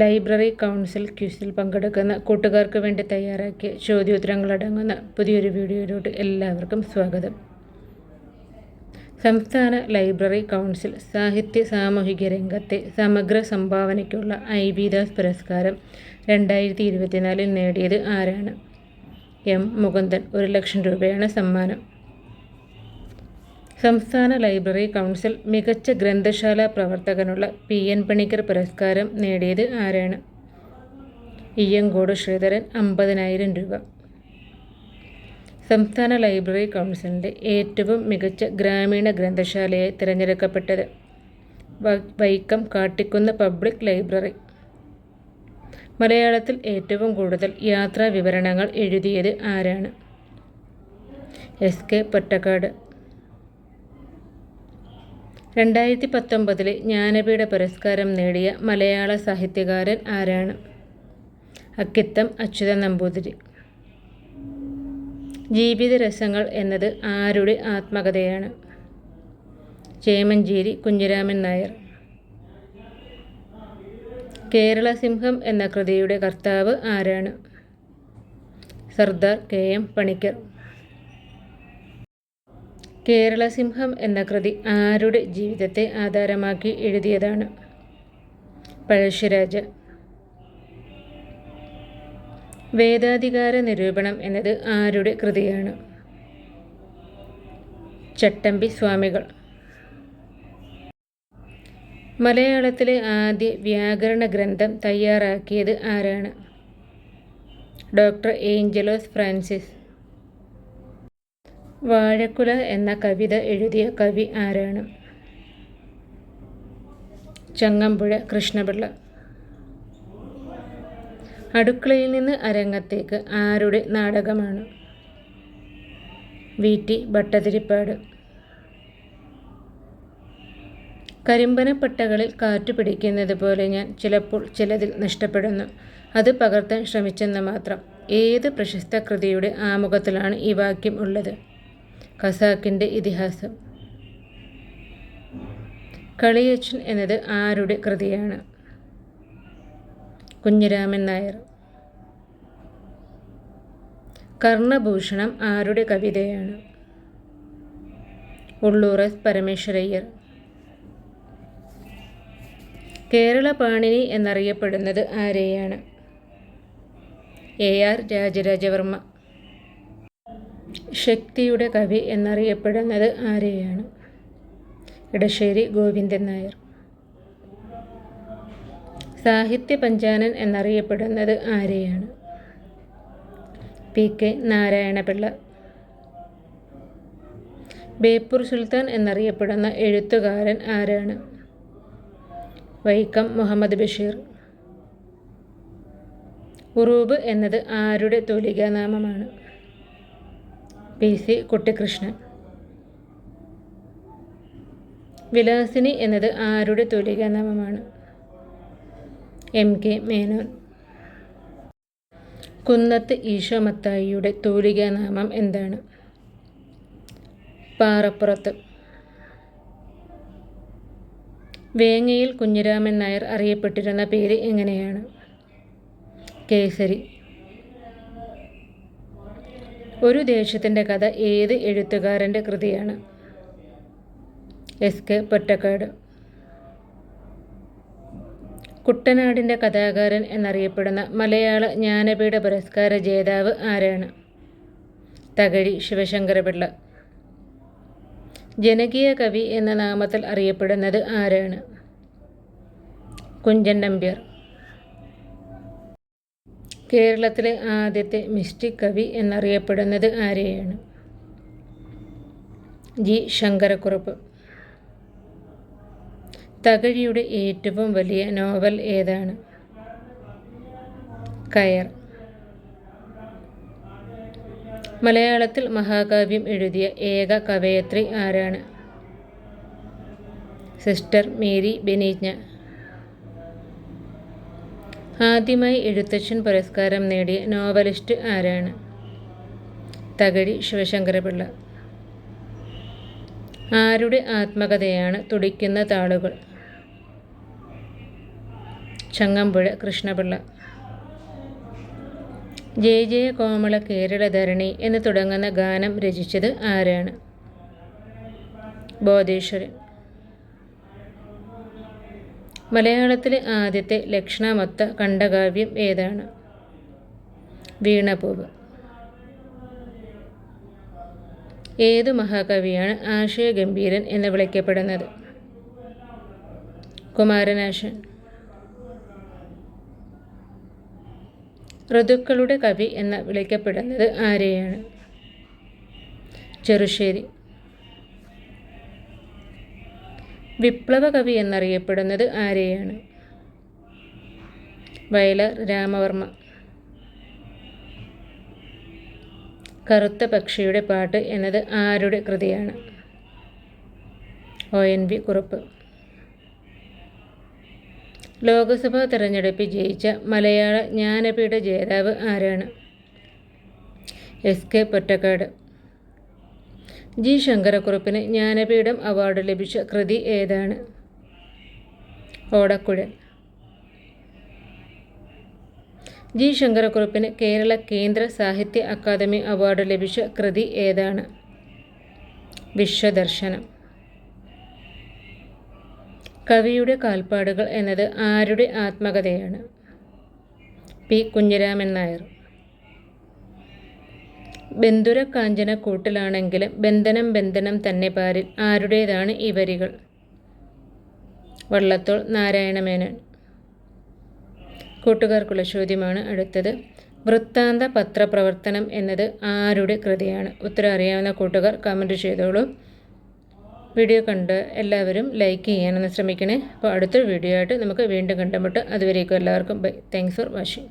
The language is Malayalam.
ലൈബ്രറി കൗൺസിൽ ക്യൂസിൽ പങ്കെടുക്കുന്ന കൂട്ടുകാർക്ക് വേണ്ടി തയ്യാറാക്കിയ ചോദ്യോത്തരങ്ങളടങ്ങുന്ന പുതിയൊരു വീഡിയോയിലോട്ട് എല്ലാവർക്കും സ്വാഗതം. സംസ്ഥാന ലൈബ്രറി കൗൺസിൽ സാഹിത്യ സാമൂഹിക രംഗത്തെ സമഗ്ര സംഭാവനയ്ക്കുള്ള ഐ വി ദാസ് പുരസ്കാരം രണ്ടായിരത്തി ഇരുപത്തിനാലിൽ നേടിയത് ആരാണ്? എം. മുകുന്ദൻ ഒരു ലക്ഷം രൂപയാണ് സമ്മാനം. സംസ്ഥാന ലൈബ്രറി കൗൺസിൽ മികച്ച ഗ്രന്ഥശാല പ്രവർത്തകനുള്ള പി എൻ പണിക്കർ പുരസ്കാരം നേടിയത് ആരാണ്? ഇയ്യങ്കോട് ശ്രീധരൻ അമ്പതിനായിരം രൂപ. സംസ്ഥാന ലൈബ്രറി കൗൺസിലിന്റെ ഏറ്റവും മികച്ച ഗ്രാമീണ ഗ്രന്ഥശാലയായി തിരഞ്ഞെടുക്കപ്പെട്ടത് വൈക്കം കാട്ടിക്കുന്ന് പബ്ലിക് ലൈബ്രറി. മലയാളത്തിൽ ഏറ്റവും കൂടുതൽ യാത്രാ വിവരണങ്ങൾ എഴുതിയത് ആരാണ്? S K Pottekkatt. രണ്ടായിരത്തി പത്തൊമ്പതിലെ ജ്ഞാനപീഠ പുരസ്കാരം നേടിയ മലയാള സാഹിത്യകാരൻ ആരാണ്? അക്കിത്തം അച്യുത നമ്പൂതിരി. ജീവിതരസങ്ങൾ എന്നത് ആരുടെ ആത്മകഥയാണ്? ചേമഞ്ചേരി കുഞ്ഞിരാമൻ നായർ. കേരള സിംഹം എന്ന കൃതിയുടെ കർത്താവ് ആരാണ്? Sardar K M Panikkar. കേരളസിംഹം എന്ന കൃതി ആരുടെ ജീവിതത്തെ ആധാരമാക്കി എഴുതിയതാണ്? പഴശ്ശിരാജ വേദാധികാര നിരൂപണം എന്നത് ആരുടെ കൃതിയാണ്? ചട്ടമ്പി സ്വാമികൾ. മലയാളത്തിലെ ആദ്യ വ്യാകരണ ഗ്രന്ഥം തയ്യാറാക്കിയത് ആരാണ്? ഡോക്ടർ ഏഞ്ചലോസ് ഫ്രാൻസിസ്. വാഴക്കുല എന്ന കവിത എഴുതിയ കവി ആരാണ്? ചങ്ങമ്പുഴ കൃഷ്ണപിള്ള. അടുക്കളയിൽ നിന്ന് അരങ്ങത്തേക്ക് ആരുടെ നാടകമാണ്? വി. ടി. ഭട്ടതിരിപ്പാട്. കരിമ്പനപ്പട്ടകളിൽ കാറ്റു പിടിക്കുന്നത് പോലെ ഞാൻ ചിലപ്പോൾ ചിലതിൽ നഷ്ടപ്പെടുന്നു. അത് പകർത്താൻ ശ്രമിച്ചെന്ന് മാത്രം. ഏത് പ്രശസ്ത കൃതിയുടെ ആമുഖത്തിലാണ് ഈ വാക്യം ഉള്ളത്? ഖസാക്കിന്റെ ഇതിഹാസം. കളിയച്ചൻ എന്നത് ആരുടെ കൃതിയാണ്? കുഞ്ഞിരാമൻ നായർ. കർണഭൂഷണം ആരുടെ കവിതയാണ്? ഉള്ളൂർ എസ് പരമേശ്വരയ്യർ. കേരള പാണിനി എന്നറിയപ്പെടുന്നത് ആരെയാണ്? A R Raja Raja Varma. ശക്തിയുടെ കവി എന്നറിയപ്പെടുന്നത് ആരെയാണ്? ഇടശ്ശേരി ഗോവിന്ദൻ നായർ. സാഹിത്യ പഞ്ചാനൻ എന്നറിയപ്പെടുന്നത് ആരെയാണ്? P K Narayana Pillai. Beypore Sultan എന്നറിയപ്പെടുന്ന എഴുത്തുകാരൻ ആരാണ്? വൈക്കം മുഹമ്മദ് ബഷീർ. ഉറൂബ് എന്നത് ആരുടെ തൂലികാനാമമാണ്? പി സി കുട്ടിക്കൃഷ്ണൻ വിലാസിനി എന്നത് ആരുടെ നാമമാണ് എം കെ മേനോൻ. കുന്നത്ത് ഈശോ മത്തായിയുടെ തൂലികാനാമം എന്താണ്? പാറപ്പുറത്ത്. വേങ്ങയിൽ കുഞ്ഞിരാമൻ നായർ അറിയപ്പെട്ടിരുന്ന പേര് എങ്ങനെയാണ്? കേസരി. ഒരു ദേശത്തിന്റെ കഥ ഏത് എഴുത്തുകാരന്റെ കൃതിയാണ്? S K Pottekkatt. കുട്ടനാടിന്റെ കഥാകാരൻ എന്നറിയപ്പെടുന്ന മലയാള ജ്ഞാനപീഠ പുരസ്കാര ജേതാവ് ആരാണ്? തകഴി ശിവശങ്കരപിള്ള. ജനകീയ കവി എന്ന നാമത്തിൽ അറിയപ്പെടുന്നത് ആരാണ്? കുഞ്ചൻ നമ്പ്യാർ. കേരളത്തിലെ ആദ്യത്തെ മിസ്റ്റിക് കവി എന്നറിയപ്പെടുന്നത് ആരെയാണ്? ജി. ശങ്കരക്കുറുപ്പ്. തകഴിയുടെ ഏറ്റവും വലിയ നോവൽ ഏതാണ്? കയർ. മലയാളത്തിൽ മഹാകാവ്യം എഴുതിയ ഏക കവയത്രി ആരാണ്? സിസ്റ്റർ മേരി ബെനീജ്ഞ. ആദ്യമായി എഴുത്തച്ഛൻ പുരസ്കാരം നേടിയ നോവലിസ്റ്റ് ആരാണ്? തകഴി ശിവശങ്കരപിള്ള. ആരുടെ ആത്മകഥയാണ് തുടിക്കുന്ന താളുകൾ? ചങ്ങമ്പുഴ കൃഷ്ണപിള്ള. ജയ ജയ കോമള കേരളധരണി എന്ന് തുടങ്ങുന്ന ഗാനം രചിച്ചത് ആരാണ്? ബോധേശ്വരൻ. മലയാളത്തിലെ ആദ്യത്തെ ലക്ഷണമൊത്ത കണ്ഠകാവ്യം ഏതാണ്? വീണപൂവ്. ഏത് മഹാകവിയാണ് ആശയഗംഭീരൻ എന്ന് വിളിക്കപ്പെടുന്നത്? കുമാരനാശൻ. ഋതുക്കളുടെ കവി എന്ന് വിളിക്കപ്പെടുന്നത് ആരെയാണ്? ചെറുശ്ശേരി. വിപ്ലവ കവി എന്നറിയപ്പെടുന്നത് ആരെയാണ്? വയലർ രാമവർമ്മ. കറുത്ത പക്ഷിയുടെ പാട്ട് എന്നത് ആരുടെ കൃതിയാണ്? O. N. V. Kurup. Lok Sabha തെരഞ്ഞെടുപ്പിൽ ജയിച്ച മലയാള ജ്ഞാനപീഠ ജേതാവ് ആരാണ്? എസ്. കെ. പൊറ്റക്കാട്. ജി ശങ്കരക്കുറുപ്പിന് ജ്ഞാനപീഠം അവാർഡ് ലഭിച്ച കൃതി ഏതാണ്? ഓടക്കുഴൽ. ജി ശങ്കരക്കുറുപ്പിന് കേരള കേന്ദ്ര സാഹിത്യ അക്കാദമി അവാർഡ് ലഭിച്ച കൃതി ഏതാണ്? വിശ്വദർശനം. കവിയുടെ കാൽപ്പാടുകൾ എന്നത് ആരുടെ ആത്മകഥയാണ്? പി കുഞ്ഞിരാമൻ നായർ. ബന്ധുര കാഞ്ചന കൂട്ടിലാണെങ്കിലും ബന്ധനം ബന്ധനം തന്നെ പാരിൽ ആരുടേതാണ് ഈ വരികൾ? വള്ളത്തോൾ നാരായണമേനോൻ. കൂട്ടുകാർക്കുള്ള ചോദ്യമാണ് അടുത്തത്. വൃത്താന്ത പത്രപ്രവർത്തനം എന്നത് ആരുടെ കൃതിയാണ്? ഉത്തരം അറിയാവുന്ന കൂട്ടുകാർ കമന്റ് ചെയ്തോളൂ. വീഡിയോ കണ്ട് എല്ലാവരും ലൈക്ക് ചെയ്യാനൊന്ന് ശ്രമിക്കണേ. അപ്പോൾ അടുത്തൊരു വീഡിയോ ആയിട്ട് നമുക്ക് വീണ്ടും കണ്ടുമുട്ട്. അതുവരേക്കും എല്ലാവർക്കും ബൈ താങ്ക്സ് ഫോർ വാച്ചിങ്